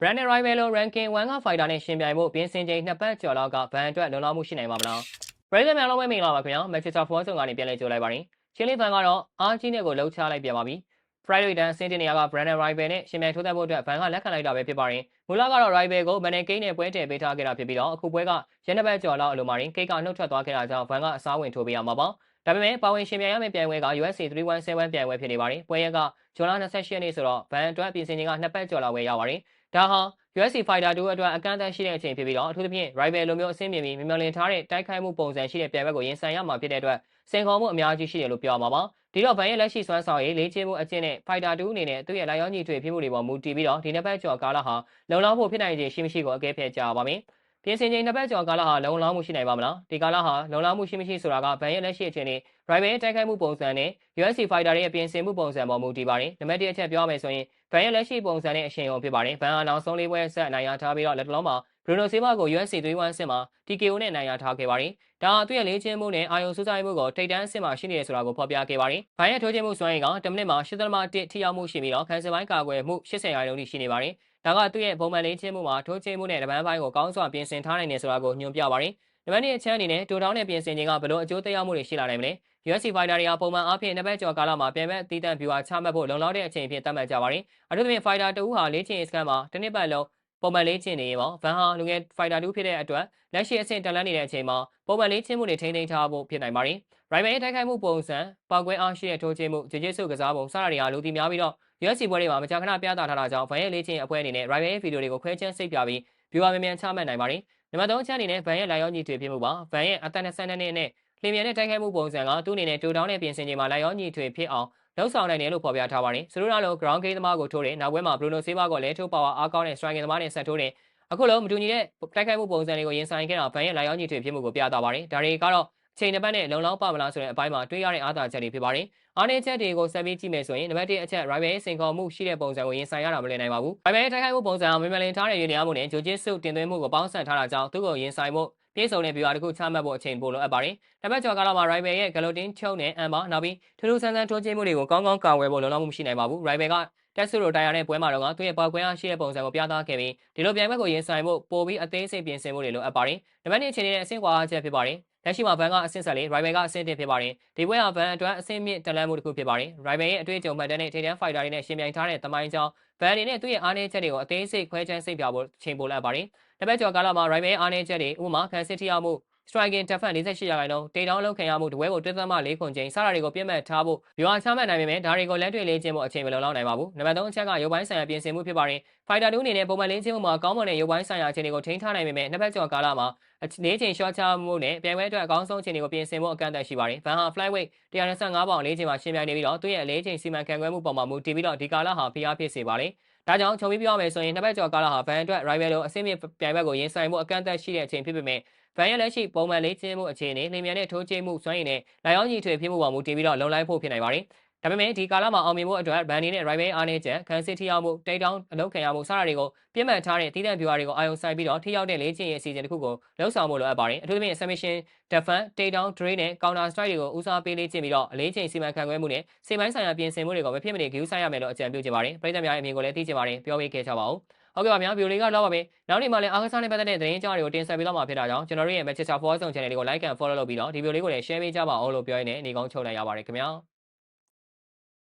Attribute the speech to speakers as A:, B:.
A: Brandon Rivelo ranking 1က fighter နဲ့ရှင်ပြိုင်ဖို့ပြင်ဆင်ချိန်နှစ်ပတ်ကျော်လောက်ကဘန်အတွက်လုံလောက်မှုရှိနိုင်မှာမလားပရိသတ်များလုံးဝမင်္ဂလာပါခင်ဗျာ Manchester Force ကနေပြန်လည်ကြိုလိုက်ပါရင်ချင်းလေးဘန်ကတော့အားကြီးနဲ့ကိုလှုပ်ချလိုက်ပြန်ပါပြီ Friday တန်းစင်းတင်နေရက Brandon Rivelo နဲ့ရှင်ပြိုင်ထိုးသက်ဖို့အတွက်ဘန်ကလက်ခံလိုက်တာပဲဖြစ်ပါရင်မူလကတော့ Rivelo ကို Manning Kane နဲ့ပွဲတည်ပေးထားခဲ့တာဖြစ်ပြီးတော့အခုပွဲကရန်တစ်ပတ်ကျော်လောက်အလိုမှာရင် Kane ကနှုတ်ထွက်သွားခဲ့တာကြောင့်ဘန်ကအစားဝင်ထိုးပေးရမှာပါ ဒါပေမဲ့ပါဝင်ရှင်ပြိုင်ရမယ့်ပြိုင်ပွဲက UFC 317ပြိုင်ပွဲဖြစ်နေပါတယ်ပွဲရက်ကဇွန်လ28ရက်နေ့ဆိုတော့ဘန်အတွက်ပြင်ဆင်ချိန်ကနှစ်ပတ်ကျော်လောက်ပဲရပါတယ်ဒါဟာ UFC Fighter 2အတွက်အကန့်အသတ်ရှိတဲ့အချိန်ဖြစ်ပြီးတော့အထူးသဖြင့် rival လိုမျိုးအဆင့်မြင့်ပြီးမြင်မြင်ထားတဲ့တိုက်ခိုက်မှုပုံစံရှိတဲ့ပြိုင်ပွဲကိုရင်ဆိုင်ရမှာဖြစ်တဲ့အတွက်စင်ခေါ်မှုအများကြီးရှိတယ်လို့ပြောရမှာပါဒီတော့ဗန်ရဲ့လက်ရှိစွမ်းဆောင်ရည်လေးချင်းမှုအကျင့်နဲ့ Fighter 2အနေနဲ့သူ့ရဲ့လိုက်ရောညီထွေဖြစ်မှုတွေပေါ်မူတည်ပြီးတော့ဒီနှစ်ပတ်ကျော်ကာလဟာလုံလောက်ဖို့ဖြစ်နိုင်ခြေရှိမရှိကိုအကဲဖြတ်ကြပါမယ် ပြင်ဆင်ချိန်နှစ်ပတ်ကျော်ကာလဟာလုံလောက်မှုရှိနိုင်ပါမလားဒီကာလဟာလုံလောက်မှုရှိမရှိဆိုတာကဗန်ရဲ့လက်ရှိအခြေအနေ rival ရဲ့တိုက်ခိုက်မှုပုံစံနဲ့ UFC Fighter ရဲ့ပြင်ဆင်မှုပုံစံပေါ်မူတည်ပါတယ်နံပါတ်1အချက်ပြောရမယ်ဆိုရင်ဘန်ရဲ့လက်ရှိပုံစံနဲ့အရှင်ရုံဖြစ်ပါတယ်ဘန်ဟာနောက်ဆုံးလေးပွဲဆက်အနိုင်ရထားပြီးတော့လက်တလုံးမှာ Bruno Silva ကို UFC 3-1ဆင့်မှာ TKO နဲ့နိုင်ရထားခဲ့ပါတယ်ဒါဟာသူ့ရဲ့လေးချင်းမှုနဲ့အာယုံစူးစိုက်မှုကိုထိတ်တန်းအဆင့်မှာရှိနေတယ်ဆိုတာကိုဖော်ပြခဲ့ပါတယ်ဘန်ရဲ့ထိုးချင်းမှုစွမ်းရည်က10မိနစ်မှာ8.1ထိရောက်မှုရှိပြီးတော့ခန်းစပိုင်းကာကွယ်မှု80ရာခိုင်နှုန်းထိရှိနေပါတယ်ဒါကသူ့ရဲ့ပုံမှန်လေးချင်းမှုမှာထိုးချင်းမှုနဲ့တပန်းပိုင်းကိုကောင်းစွာပြင်ဆင်ထားနိုင်တယ်ဆိုတာကိုညွှန်ပြပါတယ်နံပါတ်2အချမ်းအနေနဲ့တိုတောင်းနဲ့ပြင်ဆင်ခြင်းကဘလို့အကျိုးသက်ရောက်မှုတွေရှိလာနိုင်မလဲ UFC Fighter တွေကပုံမှန်အားဖြင့်နှစ်ပတ်ကျော်ကာလမှာပြန်ပတ်တည်တံ့ဗျူဟာချမှတ်ဖို့လုံလောက်တဲ့အချိန်အဖြစ်သတ်မှတ်ကြပါတယ်။အထူးသဖြင့် Fighter 2ဟာလေ့ကျင့်ရေးစခန်းမှာတစ်နှစ်ပတ်လုံး ပုံမှန်လေ့ကျင့်နေရင်ပေါ့ဗန်ဟာလူငယ် Fighter 2ဖြစ်တဲ့အတွက်လက်ရှိအဆင့်တက်လန်းနေတဲ့အချိန်မှာပုံမှန်လေ့ကျင့်မှုတွေထိန်းသိမ်းထားဖို့ဖြစ်နိုင်ပါတယ်။ Rival ရဲ့တိုက်ခိုက်မှုပုံစံပေါက်ကွဲအားရှိတဲ့ထိုးချင်းမှုဂျေဂျစ်ဆုကစားပုံစတာတွေဟာလူသိများပြီးတော့ UFC ပွဲတွေမှာမကြာခဏပြသထားတာကြောင့်ဗန်ရဲ့လေ့ကျင့်အပွဲအနေနဲ့ Rival ရဲ့ဗီဒီယိုတွေကိုခွဲချမ်းစိတ်ပြပြီးဗျူဟာမြန်မြန်ချမှတ်နိုင်ပါတယ်။နံပါတ်3အချက်အနေနဲ့ဗန်ရဲ့လိုက်ရောညီထွေဖြစ်မှုပါ။ဗန်ရဲ့အသက်22နှစ်နဲ့လင်မြန်တဲ့တိုက်ခိုက်မှုပုံစံကသူ့အနေနဲ့တိုတောင်းတဲ့ပြင်ဆင်ချိန်မှာလိုက်ရောညီထွေဖြစ်အောင် လှုပ်ဆောင်နိုင်တယ်လို့ဖော်ပြထားပါတယ်။ဆိုလိုတာလို့ ground game သမားကိုထိုးတယ်။နောက်ပွဲမှာ Bruno Silva ကလည်းထိုးပါဝါအားကောင်းတဲ့ striking သမားနဲ့ဆက်ထိုးတယ်။အခုလုံးမတူညီတဲ့တိုက်ခိုက်မှုပုံစံတွေကိုရင်ဆိုင်ခဲ့တာဗန်ရဲ့လိုက်ရောညီထွေဖြစ်မှုကိုပြသပါတယ်။ဒါတွေကတော့အချိန်တစ်ပတ်နဲ့လုံလောက်ပါမလားဆိုတဲ့အပိုင်းမှာတွေးရတဲ့အားသာချက်တွေဖြစ်ပါတယ်။အားနည်းချက်တွေကိုဆက်ပြီးကြည့်မယ်ဆိုရင်နံပါတ်1အချက် rival ရဲ့စိန်ခေါ်မှုရှိတဲ့ပုံစံကိုရင်ဆိုင်ရတာမလွယ်နိုင်ပါဘူး။ rival ရဲ့တိုက်ခိုက်မှုပုံစံအောင်မင်းမလင်ထားတဲ့ရည်ရွယ်မှုနဲ့ဂျိုဂျစ်ဆုတင်သွင်းမှုကိုပေါင်းစပ်ထားတာကြောင့်သူ့ကိုရင်ဆိုင်ဖို့ပြေဆုံးတဲ့ viewer တခုချမှတ်ဖို့အချိန်ပိုလိုအပ်ပါတယ်။တပတ်ကျော်ကာလမှာ rival ရဲ့ guillotine ချုပ်နဲ့ amber နောက်ပြီးထူးထူးဆန်းဆန်းထိုးကျင်းမှုတွေကိုကောင်းကောင်းကာဝယ်ဖို့လုံလောက်မှုမရှိနိုင်ပါဘူး။ rival ကတက်ဆူရိုတိုင်ယာနဲ့ပွဲမှာတော့သူ့ရဲ့ပေါက်ကွဲအားရှိတဲ့ပုံစံကိုပြသခဲ့ပြီးဒီလိုပြိုင်ပွဲကိုရင်ဆိုင်ဖို့ပိုပြီးအသေးစိတ်ပြင်ဆင်မှုတွေလိုအပ်ပါတယ်။နံပါတ်2အခြေအနေနဲ့အဆင့်ကွာချက်ဖြစ်ပါတယ်။ လက်ရှိမှာဘန်ကအဆင့်ဆက်လေး rival ကအဆင့်တင်ဖြစ်ပါတယ်ဒီပွဲဟာဘန်အတွက်အဆင့်မြင့်တလန်းမှုတစ်ခုဖြစ်ပါတယ် rival ရဲ့အတွေ့အကြုံမှတ်တမ်းနဲ့ထိတန်းဖိုက်တာတွေနဲ့ရှင်ပြိုင်ထားတဲ့သမိုင်းကြောင်းဘန်အနေနဲ့သူ့ရဲ့အားနည်းချက်တွေကိုအသေးစိတ်ခွဲခြမ်းစိတ်ပြဖို့ချိန်ပိုလပ်ပါတယ်တပတ်ကျော်ကာလမှာ rival ရဲ့အားနည်းချက်တွေဥပမာခံစစ်ထီအောင်မှု striking defense 48ရာခိုင်နှုန်းတေတောင်းလုံးခံရမှုတပွဲကို1.4ခွန်ချိန်စတာတွေကိုပြတ်မှတ်ထားဖို့ဗျူဟာချမှတ်နိုင်ပေမဲ့ဒါတွေကိုလက်တွေ့လေ့ကျင့်ဖို့အချိန်မလုံလောက်နိုင်ပါဘူးနံပါတ်3အချက်ကရုပ်ပိုင်းဆိုင်ရာပြင်ဆင်မှုဖြစ်ပါတယ် fighter 2အနေနဲ့ပုံမှန်လေ့ကျင့်မှုမှာကောင်းမွန်တဲ့ရုပ်ပိုင်းဆိုင်ရာအခြေအနေကိုထိန်းထားနိုင်ပေမဲ့နှစ်ပတ်ကျော်ကာလမှာနေချိန်ရှော့ချမှုနဲ့ပြိုင်ပွဲအတွက်အကောင်းဆုံးအခြေအနေကိုပြင်ဆင်ဖို့အကန့်အသတ်ရှိပါတယ်ဗန်ဟာ flyweight 125ပေါင်လေးချိန်မှာရှင်းပြနေပြီးတော့သူ့ရဲ့လေးချိန်စီမံခန့်ခွဲမှုပေါ်မှာမူတည်ပြီးတော့ဒီကာလဟာဖိအားဖြစ်စေပါတယ် ဒါကြောင့်ခြုံပြီးပြောရမယ်ဆိုရင်နှစ်ပတ်ကျော်ကာလဟာဘန်အတွက် rival လိုအဆင့်မြင့်ပြိုင်ပွဲကိုရင်ဆိုင်မှုအကန့်အသတ်ရှိတဲ့အချိန်ဖြစ်ပေမဲ့ဗန်ရဲ့လက်ရှိပုံမှန်လေးကျင်းမှုအခြေအနေလင်မြန်တဲ့ထိုးကျင်းမှုစွမ်းရည်နဲ့လာရောက်ညီထွေဖြစ်မှုပေါ်မူတည်ပြီးတော့လုံလိုက်ဖို့ဖြစ်နိုင်ပါတယ်။ ဒါပေမဲ့ဒီကာလမှာအောင်မြင်မှုအတွက်ဗန်နီနဲ့ rival အားနည်းချက်ခံစစ်ထီရောက်မှုတိတ်တောင်းအလုပ်ခံရမှုစတာတွေကိုပြည့်မှတ်ထားတဲ့တည်တံ့ viewer တွေကိုအာရုံစိုက်ပြီးတော့ထိရောက်တဲ့လေ့ကျင့်ရေးအစီအစဉ်တစ်ခုကိုလှုပ်ဆောင်ဖို့လိုအပ်ပါတယ်။အထူးသဖြင့် submission defense တိတ်တောင်း drain နဲ့ counter strike တွေကိုဦးစားပေးလေ့ကျင့်ပြီးတော့အလေးချိန်စီမံခန့်ခွဲမှုနဲ့စေပိုင်းဆိုင်ရာပြင်ဆင်မှုတွေကိုမဖြစ်မနေဂရုစိုက်ရမယ်လို့အကြံပြုချင်ပါတယ်။ပြည်သူများရဲ့အမြင်ကိုလည်းသိချင်ပါတယ်။ပြောပေးခဲ့ကြပါဦး။ဟုတ်ကဲ့ပါဗျာဗီဒီယိုလေးကတော့ပါပဲနောက်နေ့မှလည်းအားကစားနဲ့ပတ်သက်တဲ့သတင်းကြောင်းတွေကိုတင်ဆက်ပေးတော့မှာဖြစ်တာကြောင့်ကျွန်တော်တို့ရဲ့ Manchester Force Channel လေးကို like and follow လုပ်ပြီးတော့ဒီဗီဒီယိုလေးကိုလည်း share ပေးကြပါအောင်လို့ပြောရင်းနဲ့နေကောင်းချုပ်လိုက်ရပါတယ်ခင်ဗျာ